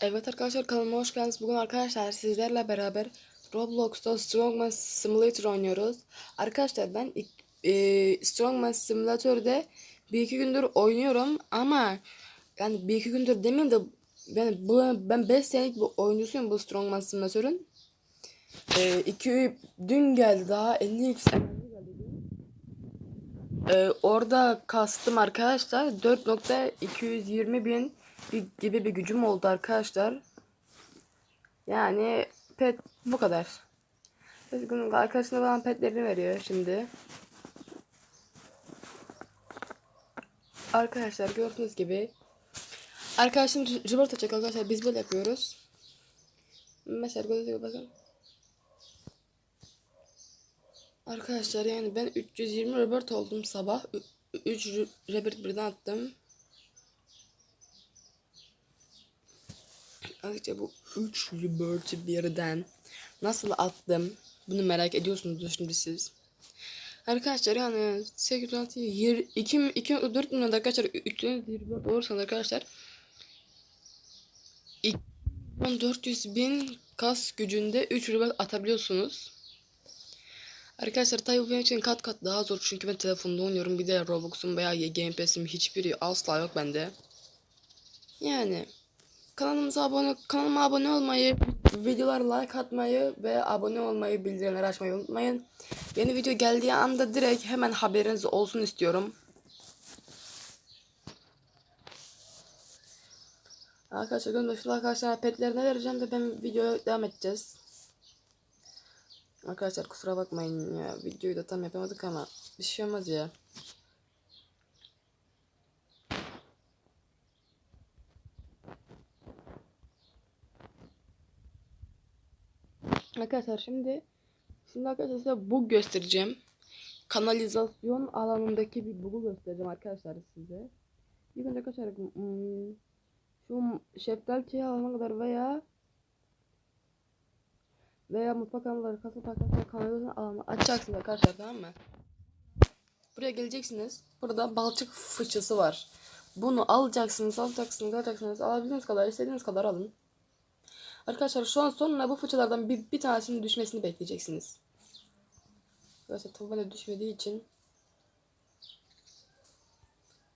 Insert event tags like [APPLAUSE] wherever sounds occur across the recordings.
Evet arkadaşlar kanalıma hoş geldiniz. Bugün arkadaşlar sizlerle beraber Roblox'ta Strongman Simulator oynuyoruz. Arkadaşlar ben e, Strongman Simulator'da bir iki gündür oynuyorum ama yani bir iki gündür demeyeyim de ben bu ben 5 senelik bir oyuncusuyum bu Strongman Simulator'ın. E, iki dün geldi daha 50x enerji geldi dün. E, orada kastım arkadaşlar 4.220 bin bir, gibi bir gücüm oldu arkadaşlar. Yani pet bu kadar. Arkadaşına bana petlerini veriyor şimdi. Arkadaşlar gördüğünüz gibi Arkadaşım rıbırt atacak arkadaşlar biz böyle yapıyoruz. Mesela gibi bakın. Arkadaşlar yani ben 320 rıbırt oldum sabah. 3 rıbırt birden attım. Ayrıca bu 3 Liberty birden nasıl attım bunu merak ediyorsunuz şimdi siz. Arkadaşlar yani 8 16 20 2 2 4 milyon arkadaşlar 324 olursanız arkadaşlar 400 bin kas gücünde 3 rübat atabiliyorsunuz. Arkadaşlar tabi bu benim için kat kat daha zor çünkü ben telefonda oynuyorum bir de Roblox'um veya Game Pass'im hiçbiri asla yok bende. Yani kanalımıza abone kanalıma abone olmayı, videolara like atmayı ve abone olmayı, bildirimleri açmayı unutmayın. Yeni video geldiği anda direkt hemen haberiniz olsun istiyorum. Arkadaşlar gönderişli arkadaşlar petlerine vereceğim ve ben videoya devam edeceğiz. Arkadaşlar kusura bakmayın ya videoyu da tam yapamadık ama bir şey olmaz ya. Arkadaşlar şimdi şimdi arkadaşlar size bug göstereceğim. Kanalizasyon alanındaki bir bug'u göstereceğim arkadaşlar size. İlk önce arkadaşlar hmm, şu şeftali alana kadar veya veya mutfak alanları kasıp arkadaşlar kanalizasyon alanı açacaksınız arkadaşlar tamam mı? Buraya geleceksiniz. Burada balçık fıçısı var. Bunu alacaksınız, alacaksınız, alacaksınız. Alabildiğiniz kadar, istediğiniz kadar alın. Arkadaşlar şu an sonra bu fıçılardan bir, bir tanesinin düşmesini bekleyeceksiniz. Arkadaşlar tabi bana düşmediği için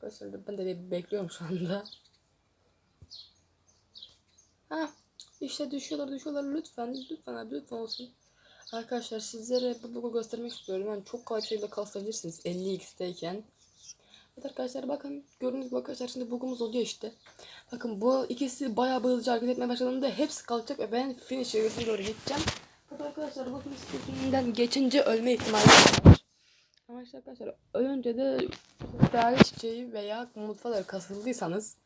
Arkadaşlar ben de bekliyorum şu anda. Ha işte düşüyorlar düşüyorlar lütfen lütfen abi lütfen olsun. Arkadaşlar sizlere bu blogu göstermek istiyorum. Yani çok kolay bir şekilde kasabilirsiniz 50x'teyken. Evet arkadaşlar bakın gördüğünüz gibi arkadaşlar şimdi bugumuz oluyor işte. Bakın bu ikisi bayağı bayılıcı hareket etmeye başladığında hepsi kalkacak ve ben finish yöresine doğru geçeceğim. Fakat arkadaşlar finish yöresinden geçince ölme ihtimali var. Ama işte arkadaşlar önce de değerli çiçeği veya mutfaları kasıldıysanız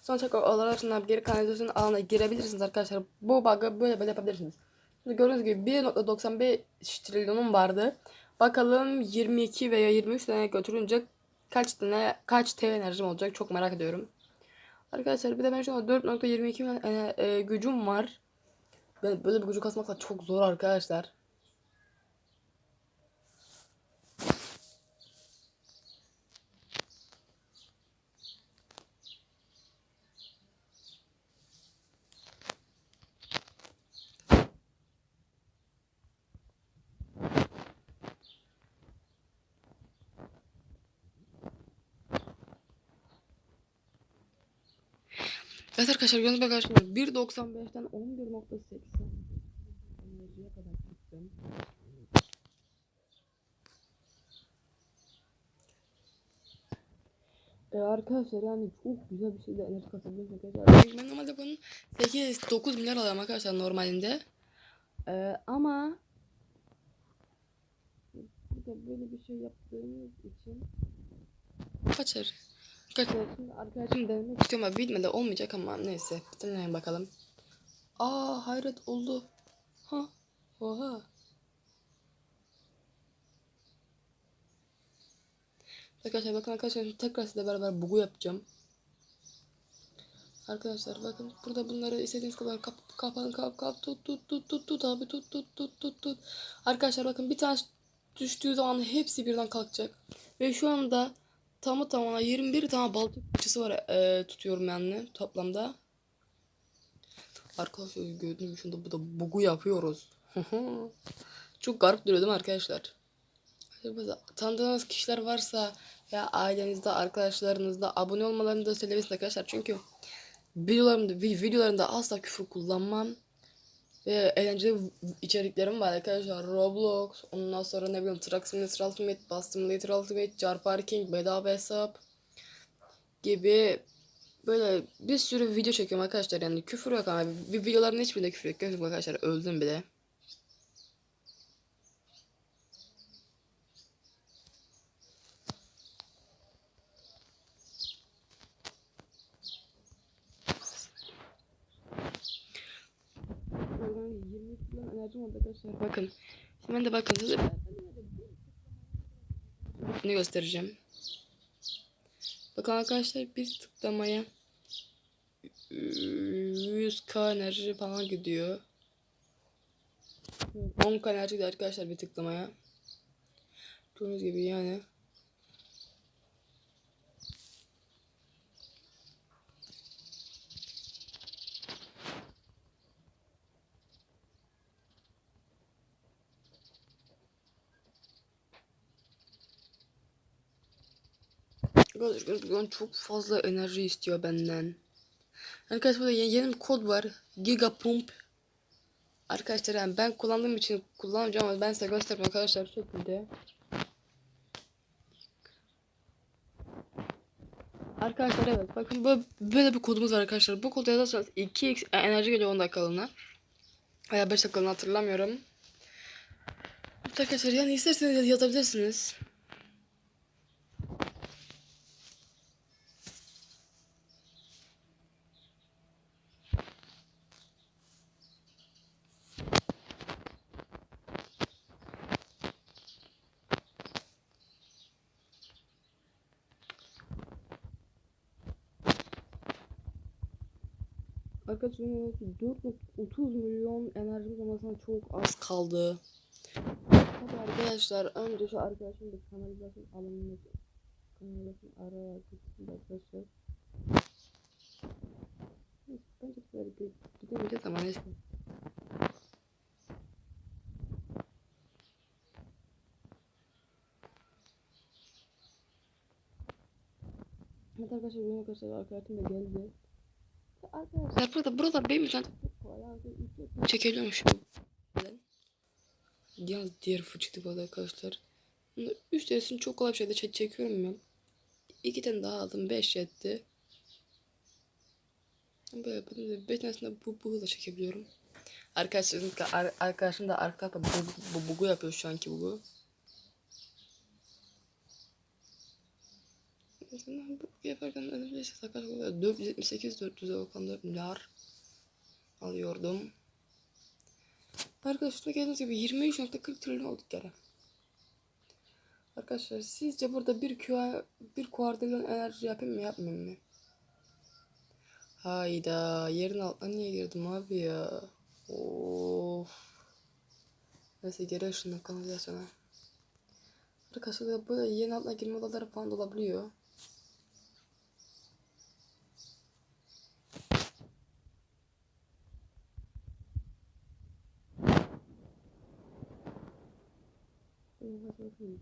sonra tekrar arasından geri kanalizasyon alanına girebilirsiniz arkadaşlar. Bu bug'ı böyle böyle yapabilirsiniz. Şimdi gördüğünüz gibi 1.95 trilyonum vardı. Bakalım 22 veya 23 tane götürünce kaç tane kaç TL enerjim olacak çok merak ediyorum. Arkadaşlar bir de ben şu an 4.22 milyon e, e, gücüm var. Ben böyle bir gücü kasmakla çok zor arkadaşlar. Evet arkadaşlar gördüğünüz gibi arkadaşlar 1.95'ten 11.80 enerjiye kadar çıktım. Ee, arkadaşlar yani çok güzel bir şekilde enerji kasabiliyorsunuz arkadaşlar. Ben normalde bunun 8-9 milyar alıyorum arkadaşlar normalinde. Ee, ama böyle bir şey yaptığımız için kaçar. Arkadaşlar şimdi arkadaşım denemek istiyorum ama bilmedi olmayacak ama neyse. Bir deneyelim bakalım. Aa hayret oldu. Ha. Oha. Arkadaşlar bakın arkadaşlar şimdi tekrar sizle beraber bugu yapacağım. Arkadaşlar bakın burada bunları istediğiniz kadar kap kapan kap kap tut tut tut tut tut abi tut tut tut tut tut. Arkadaşlar bakın bir tane düştüğü zaman hepsi birden kalkacak. Ve şu anda tamı tamına 21 tane balçık fıçısı var e, tutuyorum yani toplamda. Arkadaşlar gördüğünüz şunda bu da bugu yapıyoruz. [LAUGHS] Çok garip duruyor değil mi arkadaşlar? Tanıdığınız kişiler varsa ya ailenizde, arkadaşlarınızda abone olmalarını da söylemesin arkadaşlar. Çünkü videolarımda, vi- videolarımda asla küfür kullanmam. Eğlenceli içeriklerim var arkadaşlar. Roblox, ondan sonra ne bileyim Truck Simulator Ultimate, Bus Simulator Ultimate, Car Parking, bedava hesap gibi böyle bir sürü video çekiyorum arkadaşlar. Yani küfür yok ama videoların hiçbirinde küfür yok. Gördüm arkadaşlar öldüm bile. 20 falan enerjim oldu arkadaşlar. Bakın. Şimdi ben de bakın ne göstereceğim. Bakın arkadaşlar bir tıklamaya 100k enerji falan gidiyor. 10k enerji gidiyor arkadaşlar bir tıklamaya. Gördüğünüz gibi yani. Gerçekten çok fazla enerji istiyor benden. Arkadaşlar burada yeni, bir kod var. Gigapump. Arkadaşlar yani ben kullandığım için kullanacağım ama ben size göstereyim arkadaşlar şu şekilde. Arkadaşlar evet bakın böyle, böyle bir kodumuz var arkadaşlar. Bu kodu yazarsanız 2x enerji geliyor 10 dakikalığına. Veya 5 dakikalığına hatırlamıyorum. Arkadaşlar yani isterseniz yazabilirsiniz. Arkadaşlar 4.30 milyon enerjimiz olmasına çok az kaldı. Hadi arkadaşlar önce şu arkadaşım bir kanalizasyon alınması kanalizasyon araya gitsin arkadaşlar. Bence böyle gidemeyeceğiz ama neyse. Evet arkadaşlar benim arkadaşlar arkadaşım da geldi. Arkadaşlar burada buralar benim çekebiliyormuş bu. Yalnız diğer fıçıdı bu arkadaşlar. Üç tanesini çok kolay bir şekilde çek çekiyorum ben. İki tane daha aldım. Beş yetti. Böyle yapalım. Beş tanesini bu, bu hızla çekebiliyorum. Arkadaşlarım, ar, arkadaşım da arka tarafta bu, bu, bugu yapıyor şu anki bugu. Mesela bu yaparken ödülesi arkadaşlar 478 400'e bakan 4 milyar alıyordum. Arkadaşlar gördüğünüz gibi 23.40 trilyon olduk yere. Arkadaşlar sizce burada bir QA bir kuardilyon enerji yapayım mı yapmayayım mı? Hayda yerin altına niye girdim abi ya? Of. Neyse geri ışınla kanalizasyona. Arkadaşlar böyle yerin altına girme odaları falan da olabiliyor. Ну, возможно,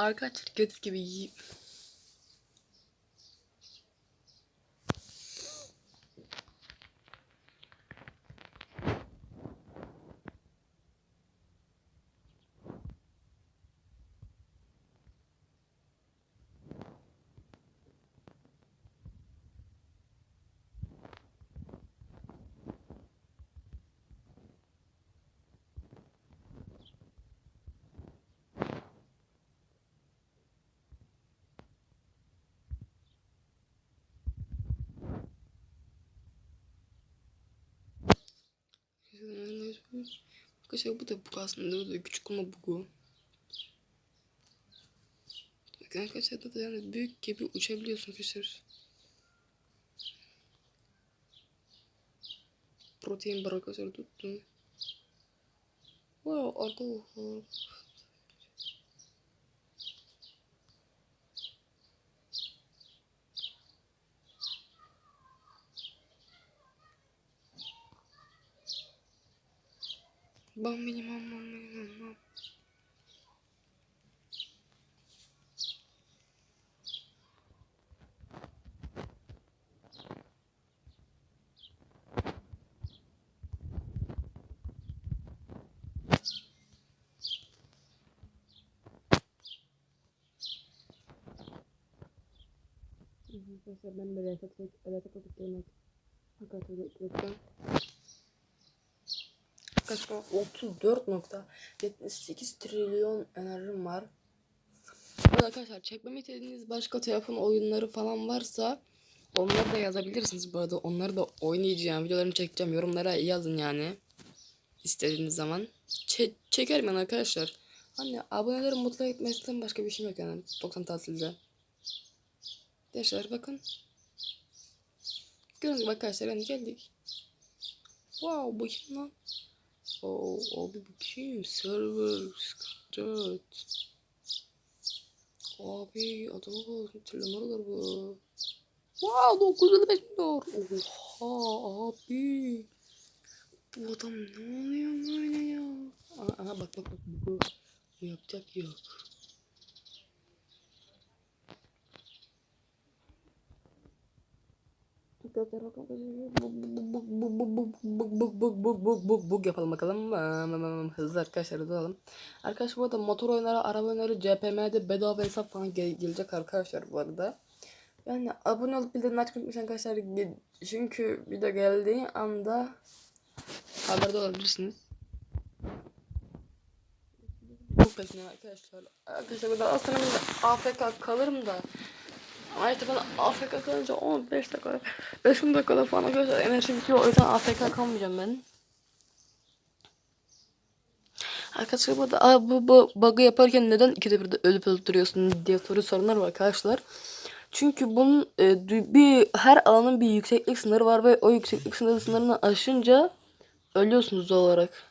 Arkadaşlar gördüğünüz gibi Arkadaşlar bu da bug aslında. Bu da küçük ama bugu. Bakın Arkadaşlar da yani büyük gibi uçabiliyorsun arkadaşlar. Protein bar arkadaşlar tuttum. Wow arkadaşlar. Бом минимум, минимум. Arkadaşlar ben böyle çok böyle çok çok çok çok çok çok çok çok bekliyorum. Arkadaşlar 34.78 trilyon enerjim var. Bu arada arkadaşlar çekmemi istediğiniz başka telefon oyunları falan varsa onları da yazabilirsiniz bu arada. Onları da oynayacağım. Videolarını çekeceğim. Yorumlara yazın yani. İstediğiniz zaman. Çe çekerim ben arkadaşlar. Hani aboneleri mutlu etmesinden başka bir şey yok yani 90 tatilde. Arkadaşlar bakın. Gördüğünüz gibi arkadaşlar yani geldik. Wow bu kim lan? Oo, abi bu kim? Server 44. Abi adama bak. Trilyonlar bu. Wow 955 milyon. Oha abi. Bu adam ne oluyor böyle ya? Aha, aha bak bak bak bu yapacak yok. Bug yapalım bakalım. Hızlı arkadaşlar hızlı alalım. Arkadaşlar bu arada motor oyunları, araba oyunları, CPM'de bedava hesap falan gel- gelecek arkadaşlar bu arada. Yani abone olup bildirimleri açmayı unutmayın arkadaşlar. Çünkü video geldiği anda haberde olabilirsiniz. Çok peşinden arkadaşlar. Arkadaşlar burada aslında AFK kalırım da. Ayrıca ben AFK kalınca 15 dakika, 5 dakikada falan arkadaşlar enerji bitiyor. O yüzden AFK kalmayacağım ben. Arkadaşlar burada Aa, bu, bu bug'ı yaparken neden ikide bir de ölüp ölüp duruyorsun diye soru soranlar var arkadaşlar. Çünkü bunun e, bir her alanın bir yükseklik sınırı var ve o yükseklik sınırı sınırını aşınca ölüyorsunuz doğal olarak.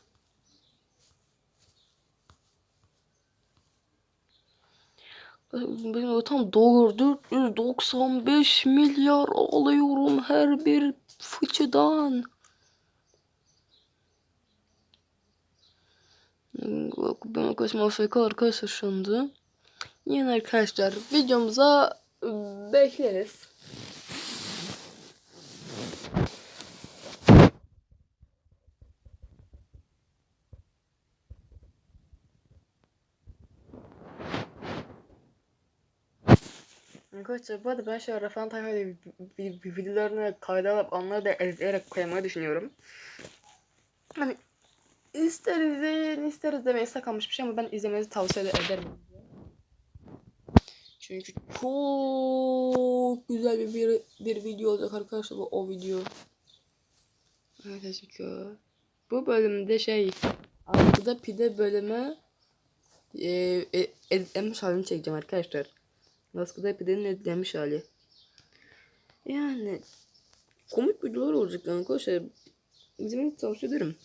Benim tam doğru 495 milyar alıyorum her bir fıçıdan. Ben arkadaşım AFK arkadaşlar şu anda. Yine arkadaşlar videomuza bekleriz. Arkadaşlar bu arada ben edip bir, bir videolarını kayda alıp onları da editleyerek koymayı düşünüyorum. Hani ister izleyin ister izlemeyin kalmış bir şey ama ben izlemenizi tavsiye de ederim. Çünkü çok güzel bir, bir, bir video olacak arkadaşlar bu o video. Arkadaşlar bu bölümde şey arkada pide bölümü e, editlenmiş halini çekeceğim arkadaşlar. Baskıda epidenin editlenmiş hali. Yani komik videolar olacak arkadaşlar. İzlemeni tavsiye ederim.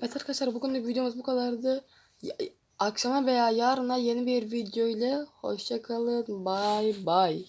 Evet arkadaşlar bugünlük videomuz bu kadardı. Akşama veya yarına yeni bir video ile hoşça kalın. Bye bye.